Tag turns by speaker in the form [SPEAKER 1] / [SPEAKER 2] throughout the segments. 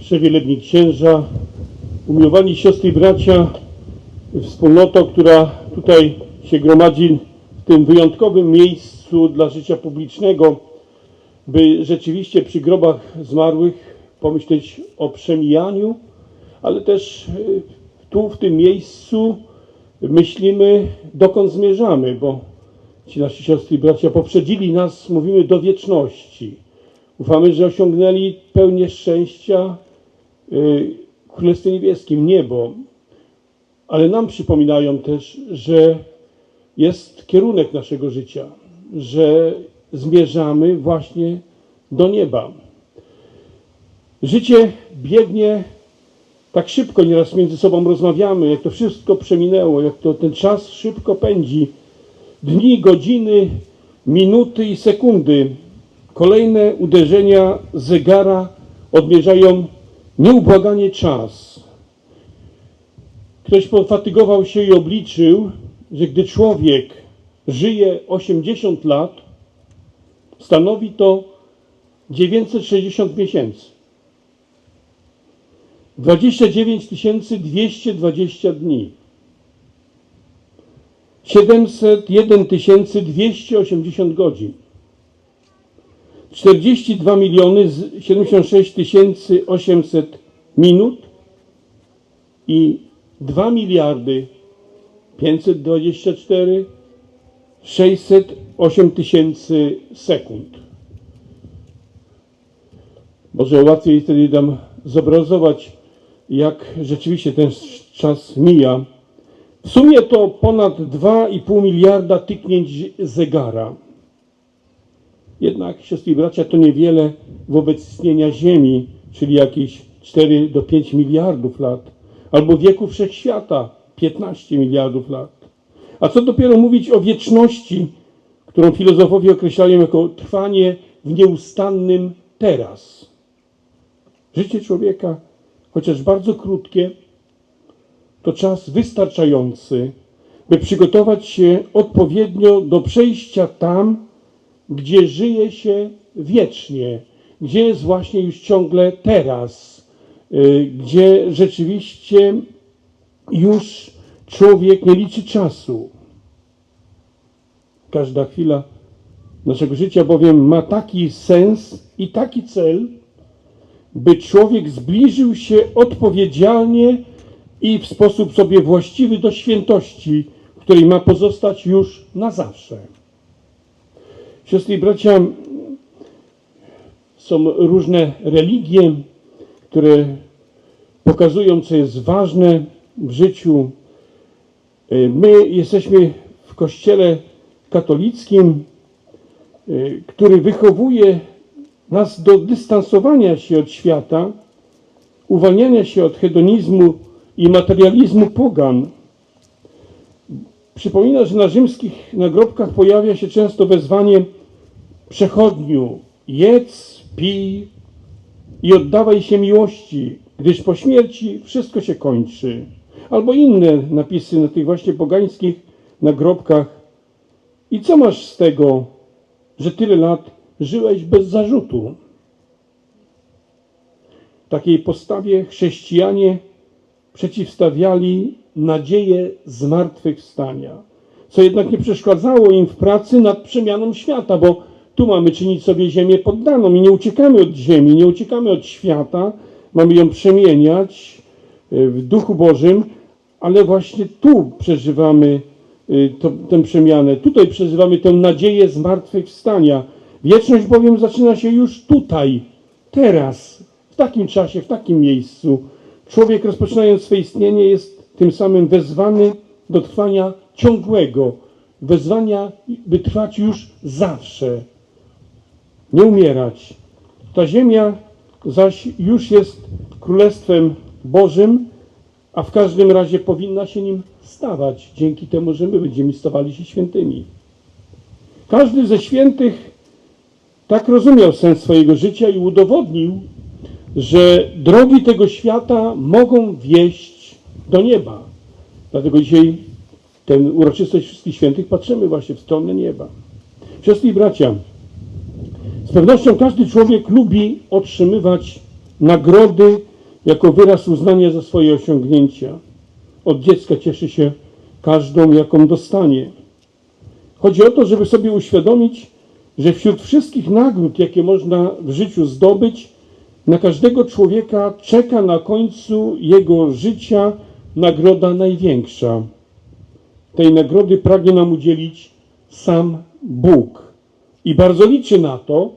[SPEAKER 1] przewielebni księża, umiłowani siostry i bracia, wspólnoto, która tutaj się gromadzi w tym wyjątkowym miejscu dla życia publicznego, by rzeczywiście przy grobach zmarłych pomyśleć o przemijaniu, ale też y, tu, w tym miejscu myślimy, dokąd zmierzamy, bo ci nasi siostry i bracia poprzedzili nas, mówimy, do wieczności. Ufamy, że osiągnęli pełnię szczęścia Królestwie Niebieskim, niebo. Ale nam przypominają też, że jest kierunek naszego życia, że zmierzamy właśnie do nieba. Życie biegnie tak szybko, nieraz między sobą rozmawiamy, jak to wszystko przeminęło, jak to ten czas szybko pędzi. Dni, godziny, minuty i sekundy. Kolejne uderzenia zegara odmierzają nieubłaganie czas. Ktoś pofatygował się i obliczył, że gdy człowiek żyje 80 lat, stanowi to 960 miesięcy. 29 220 dni. 701 280 godzin. 42 miliony z- 76 800 minut i 2 miliardy 524 608 tysięcy sekund. Może łatwiej wtedy dam zobrazować, jak rzeczywiście ten czas mija. W sumie to ponad 2,5 miliarda tyknięć zegara. Jednak, siostry i bracia, to niewiele wobec istnienia Ziemi, czyli jakieś 4 do 5 miliardów lat, albo wieku wszechświata 15 miliardów lat. A co dopiero mówić o wieczności, którą filozofowie określają jako trwanie w nieustannym teraz. Życie człowieka, chociaż bardzo krótkie, to czas wystarczający, by przygotować się odpowiednio do przejścia tam, gdzie żyje się wiecznie, gdzie jest właśnie już ciągle teraz, y, gdzie rzeczywiście już człowiek nie liczy czasu. Każda chwila naszego życia bowiem ma taki sens i taki cel, by człowiek zbliżył się odpowiedzialnie i w sposób sobie właściwy do świętości, której ma pozostać już na zawsze. Siostry bracia, są różne religie, które pokazują, co jest ważne w życiu. My jesteśmy w kościele katolickim, y, który wychowuje nas do dystansowania się od świata, uwalniania się od hedonizmu i materializmu pogan. Przypomina, że na rzymskich nagrobkach pojawia się często wezwanie przechodniu, jedz, pij i oddawaj się miłości, gdyż po śmierci wszystko się kończy. Albo inne napisy na tych właśnie pogańskich nagrobkach. I co masz z tego, że tyle lat żyłeś bez zarzutu? Takiej postawie chrześcijanie przeciwstawiali nadzieję zmartwychwstania, co jednak nie przeszkadzało im w pracy nad przemianą świata, bo tu mamy czynić sobie ziemię poddaną i nie uciekamy od ziemi, nie uciekamy od świata, mamy ją przemieniać y, w duchu Bożym, ale właśnie tu przeżywamy y, to, tę przemianę, tutaj przeżywamy tę nadzieję zmartwychwstania. Wieczność bowiem zaczyna się już tutaj, teraz, w takim czasie, w takim miejscu. Człowiek rozpoczynając swoje istnienie jest tym samym wezwany do trwania ciągłego, wezwania, by trwać już zawsze, nie umierać. Ta ziemia zaś już jest Królestwem Bożym, a w każdym razie powinna się nim stawać, dzięki temu, że my będziemy stawali się świętymi. Każdy ze świętych tak rozumiał sens swojego życia i udowodnił, że drogi tego świata mogą wieść do nieba. Dlatego dzisiaj tę uroczystość Wszystkich Świętych patrzymy właśnie w stronę nieba. I bracia, z pewnością każdy człowiek lubi otrzymywać nagrody jako wyraz uznania za swoje osiągnięcia. Od dziecka cieszy się każdą, jaką dostanie. Chodzi o to, żeby sobie uświadomić, że wśród wszystkich nagród, jakie można w życiu zdobyć, na każdego człowieka czeka na końcu jego życia nagroda największa. Tej nagrody pragnie nam udzielić sam Bóg. I bardzo liczy na to,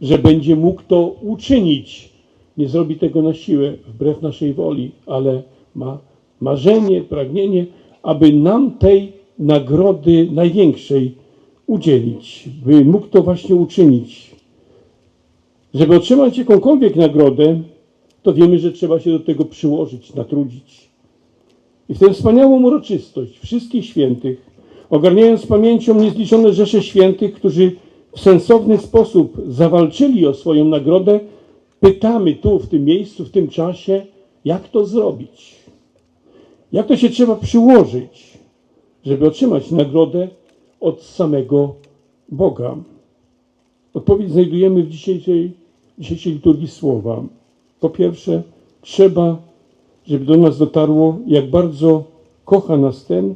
[SPEAKER 1] że będzie mógł to uczynić. Nie zrobi tego na siłę, wbrew naszej woli, ale ma marzenie, pragnienie, aby nam tej nagrody największej udzielić, by mógł to właśnie uczynić. Żeby otrzymać jakąkolwiek nagrodę, to wiemy, że trzeba się do tego przyłożyć, natrudzić. I w tę wspaniałą uroczystość wszystkich świętych, ogarniając pamięcią niezliczone rzesze świętych, którzy w sensowny sposób zawalczyli o swoją nagrodę, pytamy tu, w tym miejscu, w tym czasie, jak to zrobić? Jak to się trzeba przyłożyć, żeby otrzymać nagrodę od samego Boga? Odpowiedź znajdujemy w dzisiejszej, dzisiejszej liturgii słowa. Po pierwsze, trzeba, żeby do nas dotarło, jak bardzo kocha nas ten,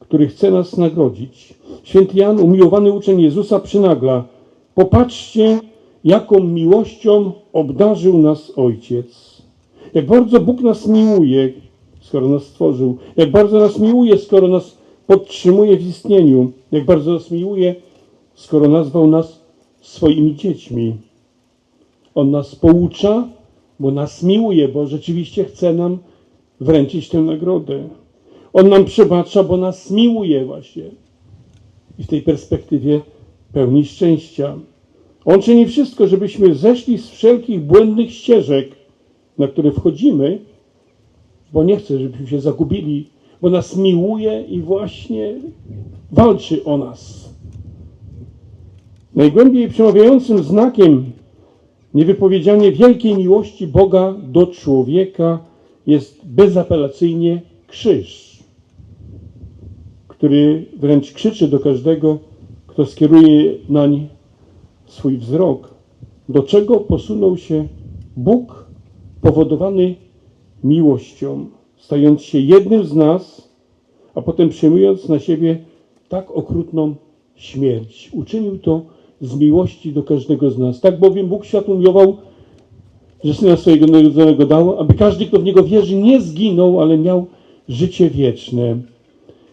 [SPEAKER 1] który chce nas nagrodzić. Święty Jan, umiłowany uczeń Jezusa, przynagla: Popatrzcie, jaką miłością obdarzył nas Ojciec. Jak bardzo Bóg nas miłuje, skoro nas stworzył. Jak bardzo nas miłuje, skoro nas podtrzymuje w istnieniu. Jak bardzo nas miłuje, skoro nazwał nas swoimi dziećmi. On nas poucza, bo nas miłuje, bo rzeczywiście chce nam wręczyć tę nagrodę. On nam przebacza, bo nas miłuje właśnie. I w tej perspektywie pełni szczęścia. On czyni wszystko, żebyśmy zeszli z wszelkich błędnych ścieżek, na które wchodzimy, bo nie chce, żebyśmy się zagubili, bo nas miłuje i właśnie walczy o nas. Najgłębiej przemawiającym znakiem niewypowiedzianie wielkiej miłości Boga do człowieka jest bezapelacyjnie krzyż, który wręcz krzyczy do każdego, kto skieruje nań swój wzrok. Do czego posunął się Bóg powodowany miłością, stając się jednym z nas, a potem przyjmując na siebie tak okrutną śmierć. Uczynił to z miłości do każdego z nas. Tak bowiem Bóg świat umiłował, że Syna swojego narodzonego dał, aby każdy, kto w Niego wierzy, nie zginął, ale miał życie wieczne.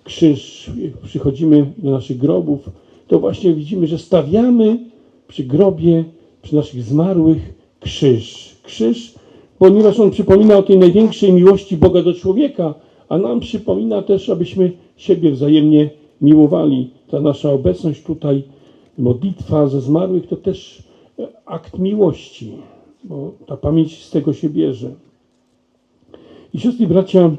[SPEAKER 1] Krzyż, przychodzimy do naszych grobów, to właśnie widzimy, że stawiamy przy grobie, przy naszych zmarłych krzyż. Krzyż, ponieważ on przypomina o tej największej miłości Boga do człowieka, a nam przypomina też, abyśmy siebie wzajemnie miłowali. Ta nasza obecność tutaj, modlitwa ze zmarłych, to też e, akt miłości, bo ta pamięć z tego się bierze. I siostry bracia,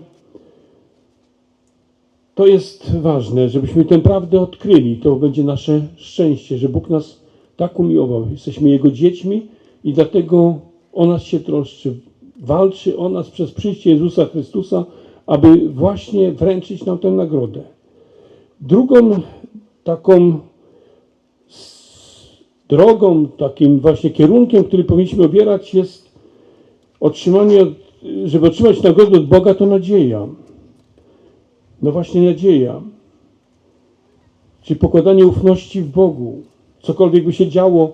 [SPEAKER 1] to jest ważne, żebyśmy tę prawdę odkryli. To będzie nasze szczęście, że Bóg nas tak umiłował. Jesteśmy Jego dziećmi i dlatego o nas się troszczy. Walczy o nas przez przyjście Jezusa Chrystusa, aby właśnie wręczyć nam tę nagrodę. Drugą taką drogą, takim właśnie kierunkiem, który powinniśmy obierać jest otrzymanie, żeby otrzymać nagrodę od Boga, to nadzieja. No właśnie nadzieja. Czyli pokładanie ufności w Bogu. Cokolwiek by się działo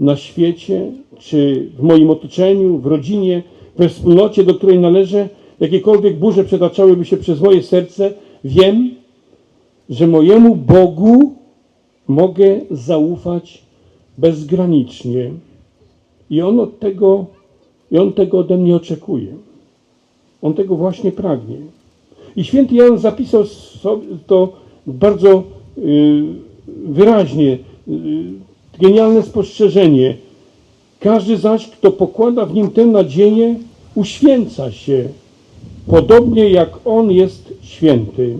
[SPEAKER 1] na świecie, czy w moim otoczeniu, w rodzinie, we wspólnocie, do której należę, jakiekolwiek burze przetaczałyby się przez moje serce, wiem, że mojemu Bogu mogę zaufać bezgranicznie. I on od tego, i on tego ode mnie oczekuje. On tego właśnie pragnie. I święty Jan zapisał to bardzo y, wyraźnie, y, genialne spostrzeżenie. Każdy zaś, kto pokłada w nim tę nadzieję, uświęca się, podobnie jak on jest święty.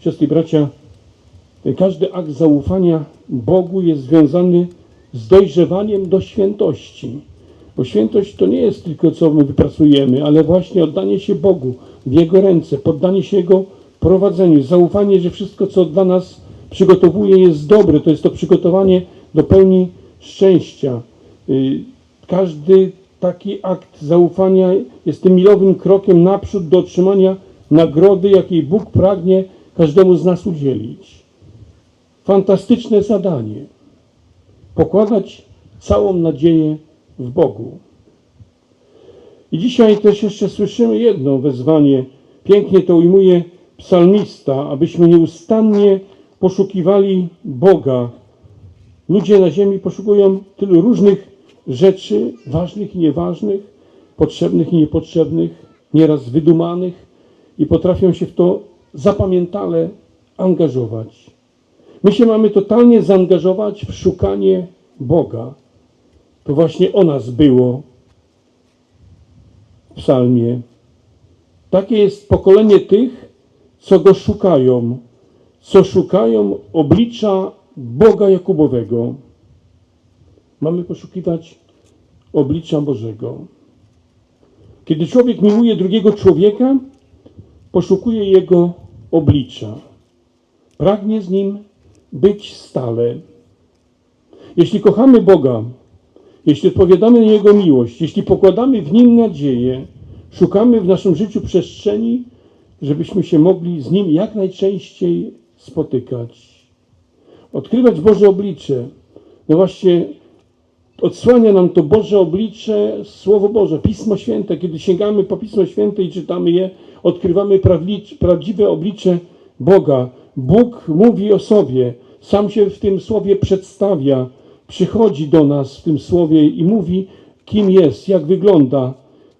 [SPEAKER 1] Siostry bracia, każdy akt zaufania Bogu jest związany z dojrzewaniem do świętości. Bo świętość to nie jest tylko co my wypracujemy, ale właśnie oddanie się Bogu w Jego ręce, poddanie się Jego prowadzeniu, zaufanie, że wszystko, co dla nas przygotowuje, jest dobre. To jest to przygotowanie do pełni szczęścia. Y, każdy taki akt zaufania jest tym milowym krokiem naprzód do otrzymania nagrody, jakiej Bóg pragnie każdemu z nas udzielić. Fantastyczne zadanie. Pokładać całą nadzieję w Bogu. I dzisiaj też jeszcze słyszymy jedno wezwanie. Pięknie to ujmuje psalmista, abyśmy nieustannie poszukiwali Boga. Ludzie na ziemi poszukują tylu różnych rzeczy, ważnych i nieważnych, potrzebnych i niepotrzebnych, nieraz wydumanych i potrafią się w to zapamiętale angażować. My się mamy totalnie zaangażować w szukanie Boga. To właśnie o nas było psalmie. Takie jest pokolenie tych, co go szukają, co szukają oblicza Boga Jakubowego. Mamy poszukiwać oblicza Bożego. Kiedy człowiek miłuje drugiego człowieka, poszukuje jego oblicza. Pragnie z nim być stale. Jeśli kochamy Boga, jeśli odpowiadamy na Jego miłość, jeśli pokładamy w Nim nadzieję, szukamy w naszym życiu przestrzeni, żebyśmy się mogli z Nim jak najczęściej spotykać. Odkrywać Boże oblicze. No właśnie, odsłania nam to Boże oblicze, Słowo Boże, Pismo Święte. Kiedy sięgamy po Pismo Święte i czytamy je, odkrywamy prawdziwe oblicze Boga. Bóg mówi o sobie, sam się w tym Słowie przedstawia, przychodzi do nas w tym Słowie i mówi, kim jest, jak wygląda.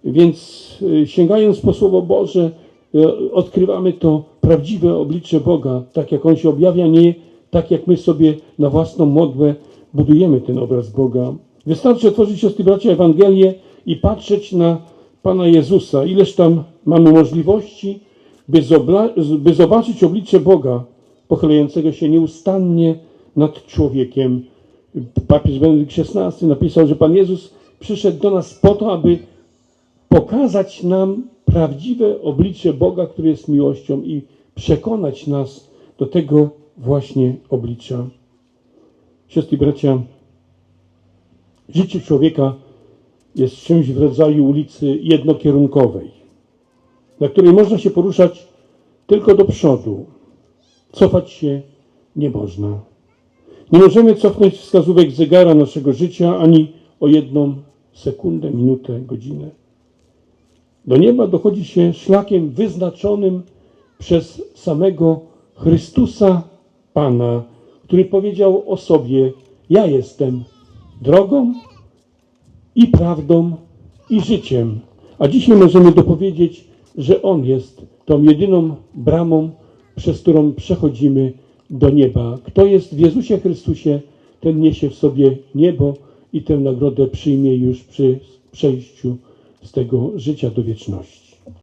[SPEAKER 1] Więc y, sięgając po Słowo Boże, y, odkrywamy to prawdziwe oblicze Boga, tak jak On się objawia, nie tak jak my sobie na własną modłę budujemy ten obraz Boga. Wystarczy otworzyć, siostry bracia, Ewangelię i patrzeć na Pana Jezusa. Ileż tam mamy możliwości, by, by zobaczyć oblicze Boga, pochylającego się nieustannie nad człowiekiem. Papież Benedykt XVI napisał, że Pan Jezus przyszedł do nas po to, aby pokazać nam prawdziwe oblicze Boga, który jest miłością i przekonać nas do tego właśnie oblicza. Siostry bracia, życie człowieka jest czymś w rodzaju ulicy jednokierunkowej, na której można się poruszać tylko do przodu. Cofać się nie można. Nie możemy cofnąć wskazówek zegara naszego życia ani o jedną sekundę, minutę, godzinę. Do nieba dochodzi się szlakiem wyznaczonym przez samego Chrystusa Pana, który powiedział o sobie: Ja jestem drogą i prawdą i życiem. A dzisiaj możemy dopowiedzieć, że On jest tą jedyną bramą, przez którą przechodzimy do nieba. Kto jest w Jezusie Chrystusie, ten niesie w sobie niebo i tę nagrodę przyjmie już przy przejściu z tego życia do wieczności.